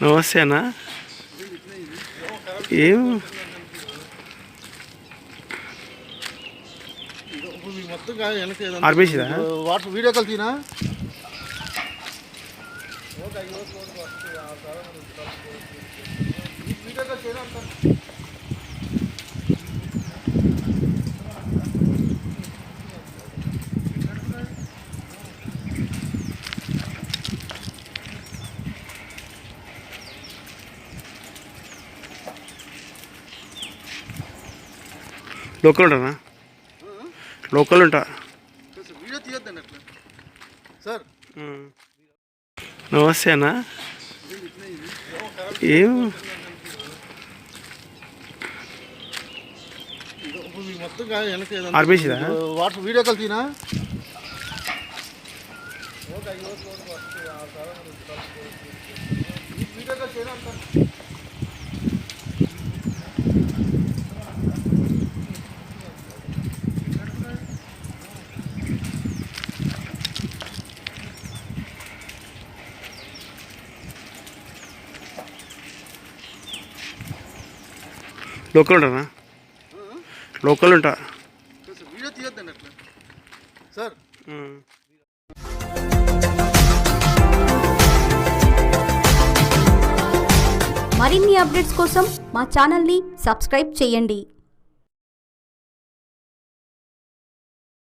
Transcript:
నమస్తే అన్న ఏం? ఆర్పేసిరా? వాట్సాప్ వీడియో కాల్ తీనా? వీడియో కాల్ చేయరా లోకల్ ఉంటానా లోకల్ ఉంటా సార్, నమస్తే అన్న. ఏం? ఆర్పేసిరా? వాట్సాప్ వీడియో కాల్ తీనా? వీడియో కాల్ లోకల్ ఉంటానా? లోకల్ ఉంటా. సార్, వీడియో తీయొద్దండి అట్లా సార్ మరిన్ని అప్డేట్స్ కోసం మా ఛానల్ని సబ్స్క్రైబ్ చేయండి.